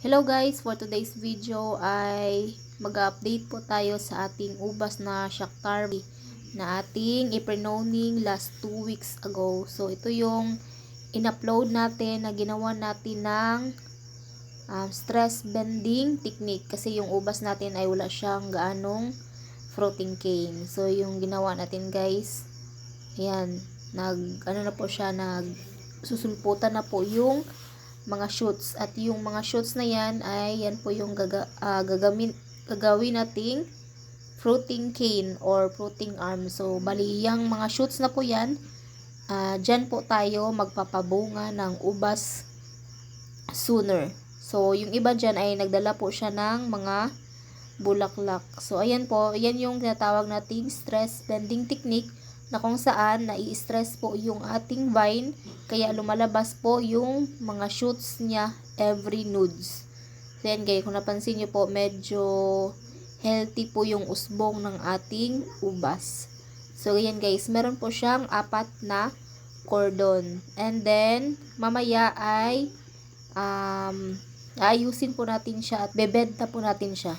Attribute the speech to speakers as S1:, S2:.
S1: Hello guys, for today's video ay mag-update po tayo sa ating ubas na Shaktari na ating iprenoning last 2 weeks ago. So ito yung in-upload natin na ginawa natin ng um, stress bending technique kasi yung ubas natin ay wala siyang gaanong fruiting cane. So yung ginawa natin guys, ayan, nag ano na po siya, nag susulputan na po yung mga shoots. At yung mga shoots na yan ay yan po yung gaga, ah, gagamin, gagawin nating fruiting cane or fruiting arm. So bali yung mga shoots na po yan ah, dyan po tayo magpapabunga ng ubas sooner. So yung iba dyan ay nagdala po siya ng mga bulaklak. So ayan po yan yung tinatawag nating stress bending technique na kung saan nai-stress po yung ating vine kaya lumalabas po yung mga shoots niya every nudes. So yan guys, kung napansin nyo po, medyo healthy po yung usbong ng ating ubas. So yan guys, meron po siyang apat na cordon. And then, mamaya ay um, ayusin po natin siya at bebenta po natin siya.